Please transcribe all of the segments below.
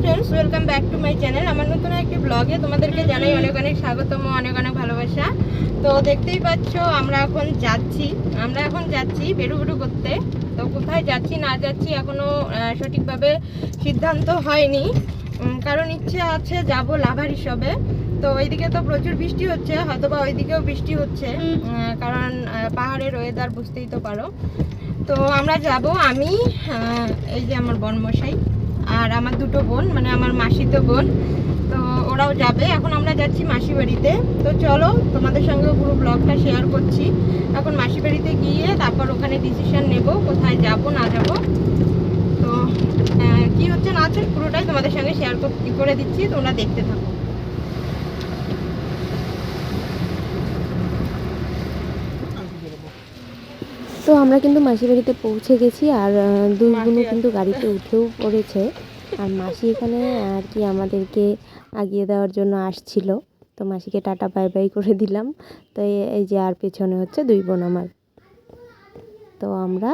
Friends welcome back to my channel আমার নতুন একটি ব্লগে তোমাদেরকে জানাই অনেক অনেক স্বাগতম অনেক অনেক ভালোবাসা। তো দেখতেই পাচ্ছ আমরা এখন যাচ্ছি আমরা এখন যাচ্ছি বেরু বেরু করতে। তো কোথায় যাচ্ছি না যাচ্ছি এখনও আহ, সঠিকভাবে সিদ্ধান্ত হয়নি। কারণ ইচ্ছে আছে যাব লাভার হিসাবে। তো ওইদিকে তো প্রচুর বৃষ্টি হচ্ছে হয়তো বা ওইদিকেও বৃষ্টি হচ্ছে। কারণ পাহাড়ের ওয়েদার বুঝতেই তো পারো। তো আমরা যাব আমি এই যে আমার বনমশাই। আর আমার দুটো বোন মানে আমার মাসি তো বোন। তো ওরাও যাবে। এখন আমরা যাচ্ছি মাসি বাড়িতে। তো চলো, তোমাদের সঙ্গে পুরো ব্লগটা শেয়ার করছি। এখন মাসি বাড়িতে গিয়ে তারপর ওখানে ডিসিশন নেব, কোথায় যাব, না যাব। তো কি হচ্ছে না হচ্ছে পুরোটাই তোমাদের সঙ্গে শেয়ার করে দিচ্ছি। তোমরা দেখতে থাকো। তো আমরা কিন্তু মাসির বাড়িতে পৌঁছে গেছি আর দুই মাসি বোনও কিন্তু গাড়িতে উঠেও পড়েছে। আর মাসি এখানে আর কি আমাদেরকে আগিয়ে দেওয়ার জন্য আসছিল। তো মাসিকে টাটা বাই বাই করে দিলাম। তো এই যে আর পেছনে হচ্ছে দুই বোন আমার। তো আমরা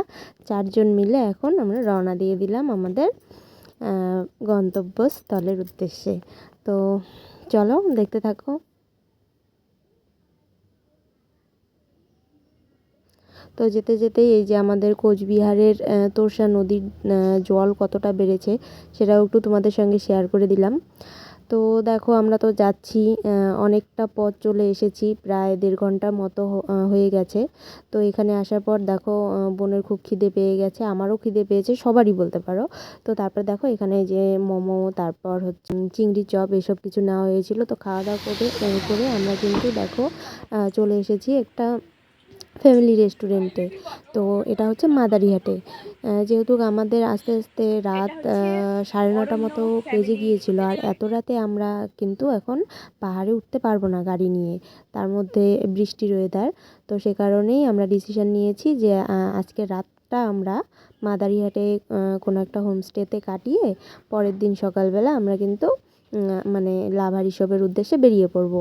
চারজন মিলে এখন আমরা রওনা দিয়ে দিলাম আমাদের গন্তব্যস্থলের উদ্দেশ্যে। তো চলো দেখতে থাকো। তো যেতে যেতেই এই যে আমাদের কোচবিহারের তোরসা নদীর জল কতটা বেড়েছে সেটাও একটু তোমাদের সঙ্গে শেয়ার করে দিলাম। তো দেখো আমরা তো যাচ্ছি অনেকটা পথ চলে এসেছি, প্রায় দেড় ঘণ্টার মতো হয়ে গেছে। তো এখানে আসার পর দেখো বোনের খুব খিদে পেয়ে গেছে, আমারও খিদে পেয়েছে, সবারই বলতে পারো। তো তারপর দেখো এখানে যে মোমো, তারপর হচ্ছে চিংড়ি চপ, এসব কিছু নেওয়া হয়েছিল। তো খাওয়া দাওয়া করে করে আমরা কিন্তু দেখো চলে এসেছি একটা ফ্যামিলি রেস্টুরেন্টে। তো এটা হচ্ছে মাদারিহাটে। যেহেতু আমাদের আস্তে আস্তে রাত সাড়ে নটা মতো বেজে গিয়েছিল, আর এত রাতে আমরা কিন্তু এখন পাহাড়ে উঠতে পারব না গাড়ি নিয়ে। তার মধ্যে বৃষ্টির ওয়েদার তো সে কারণেই আমরা ডিসিশন নিয়েছি যে আজকে রাতটা আমরা মাদারিহাটে কোনো একটা হোমস্টেতে কাটিয়ে পরের দিন সকালবেলা আমরা কিন্তু মানে লাভার হিসেবের উদ্দেশ্যে বেরিয়ে পড়ব।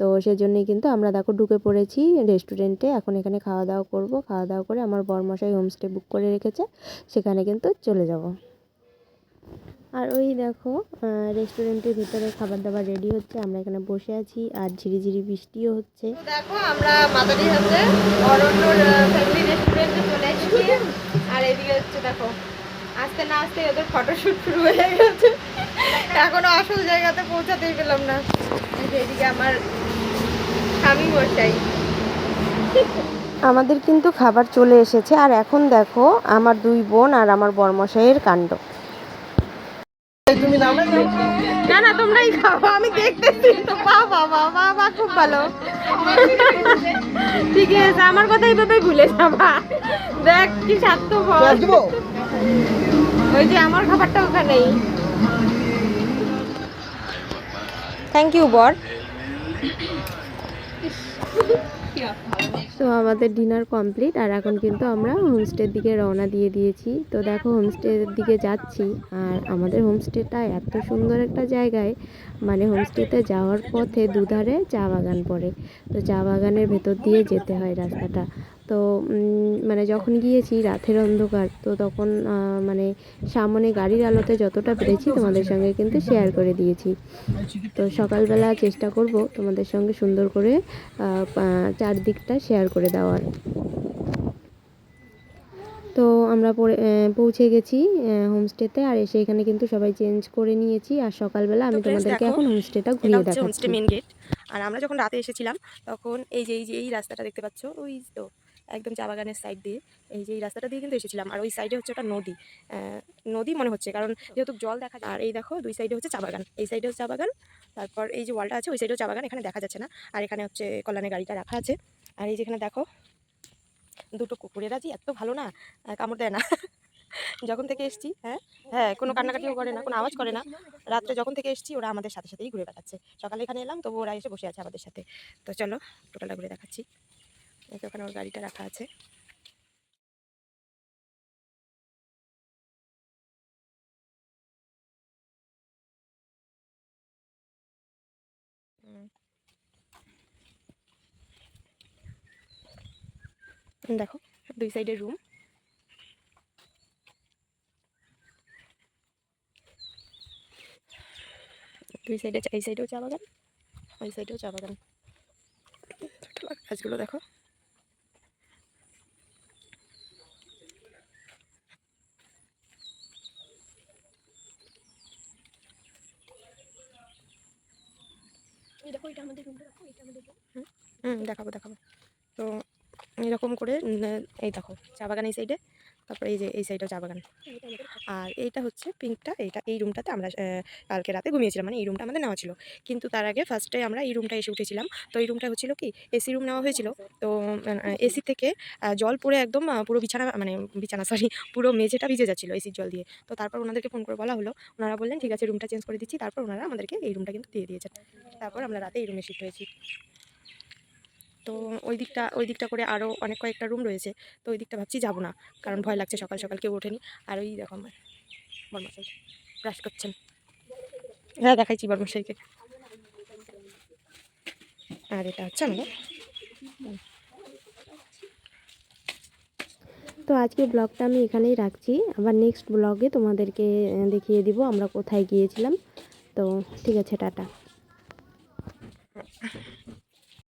তো সেজন্যই কিন্তু আমরা দেখো ঢুকে পড়েছি রেস্টুরেন্টে এখন এখানে খাওয়া দাওয়া করব। খাওয়া দাওয়া করে আমার বরমশাই হোমস্টে বুক করে রেখেছে। সেখানে কিন্তু চলে যাব। আর ওই দেখো রেস্টুরেন্টের ভিতরে খাবার দাবার রেডি হচ্ছে। আমরা এখানে বসে আছি। আর ঝিরিঝিরি বৃষ্টিও হচ্ছে। দেখো, আমরা মাদারি হাতে অরণ্য ফ্যামিলি রেস্টুরেন্টে চলে এসেছি। আর এদিকে হচ্ছে দেখো, আস্তে না আস্তে ওদের ফটোশ্যুট শুরু হয়ে গেছে। এখনও আসল জায়গাতে পৌঁছাতেই পেলাম না। এদিকে আমার স্বামী মশাই আমাদের কিন্তু খাবার চলে এসেছে আর এখন দেখো আমার দুই বোন আর আমার বরমশাইয়ের কাণ্ড। না না তোমরাই খাও আমি দেখতেছি তো। খুব ভালো। ঠিক আছে আমার কথা এইভাবে ভুলে যাবা। দেখ কি স্বার্থপর। ওই যে আমার খাবারটা ওখানেই। থ্যাংক ইউ বর। তো আমাদের ডিনার কমপ্লিট আর এখন কিন্তু আমরা হোমস্টের দিকে রওনা দিয়ে দিয়েছি। তো দেখো হোমস্টের দিকে যাচ্ছি, আর আমাদের হোমস্টেটা এত সুন্দর একটা জায়গায়। মানে হোমস্টেতে যাওয়ার পথে দুধারে চা বাগান পড়ে। তো চা বাগানের ভেতর দিয়ে যেতে হয় রাস্তাটা। তো মানে যখন গিয়েছি রাতের অন্ধকার, তো তখন মানে সামনে গাড়ির আলোতে যতটা পেরেছি তোমাদের সঙ্গে কিন্তু শেয়ার করে দিয়েছি। তো সকালবেলা চেষ্টা করব তোমাদের সঙ্গে সুন্দর করে চারদিকটা শেয়ার করে দেওয়ার। তো আমরা পৌঁছে গেছি হোমস্টেতে আর এসে এখানে কিন্তু সবাই চেঞ্জ করে নিয়েছি। আর সকালবেলা আমি তোমাদেরকে এখন হোমস্টেটা ঘুরিয়ে দেখাচ্ছি। হোমস্টে মেন গেট আর আমরা যখন রাতে এসেছিলাম তখন এই যে এই যে এই রাস্তাটা দেখতে পাচ্ছ ওই তো একদম চা বাগানের সাইড দিয়ে এই যে এই রাস্তাটা দিয়ে কিন্তু এসেছিলাম। আর ওই সাইডে হচ্ছে ওটা নদী। নদী মনে হচ্ছে কারণ যেহেতু জল দেখা যায় আর এই দেখো দুই সাইডে হচ্ছে চা বাগান। এই সাইডে হচ্ছে চা বাগান তারপর এই যে ওয়ালটা আছে ওই সাইডেও চা বাগান এখানে দেখা যাচ্ছে না। আর এখানে হচ্ছে কল্যাণের গাড়িটা রাখা আছে। আর এই যেখানে দেখো দুটো কুকুরেরা যে এত ভালো না কামড় দেয় না। যখন থেকে এসছি হ্যাঁ? হ্যাঁ কোনো কান্নাকাটিও করে না, কোনো আওয়াজ করে না। রাত্রে যখন থেকে এসছি, ওরা আমাদের সাথে সাথেই ঘুরে বেড়াচ্ছে। সকালে এখানে এলাম, তবু ওরা এসে বসে আছে আমাদের সাথে। তো চলো, টোটালটা ঘুরে দেখাচ্ছি। ওখানে ওর গাড়িটা রাখা আছে। হুম। দেখো দুই সাইডে রুম দুই সাইডে এই সাইডেও চা বাগান ওই সাইডেও চা বাগান। গাছগুলো দেখো। দেখো এটা আমাদের রুমটা দেখো এটা আমাদের। হুম দেখাবো দেখাবো। তো এরকম করে এই দেখো, চা বাগান এই সাইডে তারপরে এই যে, এই সাইডেও চা বাগান। আর এইটা হচ্ছে পিঙ্কটা, এইটা, এই রুমটাতে আমরা কালকে রাতে ঘুমিয়েছিলাম মানে এই রুমটা আমাদের নেওয়া ছিল। কিন্তু তার আগে ফার্স্টে আমরা এই রুমটা এসে উঠেছিলাম। তো এই রুমটা হচ্ছিল কি এসি রুম নেওয়া হয়েছিল। তো এসি থেকে জল পড়ে একদম পুরো বিছানা মানে বিছানা সরি পুরো মেঝেটা ভিজে যাচ্ছিল এসির জল দিয়ে। তো তারপর ওনাদেরকে ফোন করে বলা হলো, ওনারা বললেন, ঠিক আছে রুমটা চেঞ্জ করে দিচ্ছি। তারপর ওনারা আমাদেরকে এই রুমটা কিন্তু দিয়ে দিয়েছেন। তারপর আমরা রাতে এই রুমে শিফট হয়েছি। তো ওই দিকটা ওই দিকটা করে আরও অনেক কয়েকটা রুম রয়েছে। তো ওই দিকটা ভাবছি যাব না, কারণ ভয় লাগছে সকাল সকাল কেউ ওঠেনি। আর ওই দেখো আমার বর্মশাই ব্রাশ করছেন। হ্যাঁ দেখাইছি বর্মশাইকে। আর এটা হচ্ছে আমাদের তো আজকে ব্লগটা আমি এখানেই রাখছি। আবার নেক্সট ব্লগে তোমাদেরকে দেখিয়ে দিব আমরা কোথায় গিয়েছিলাম। তো ঠিক আছে, টাটা।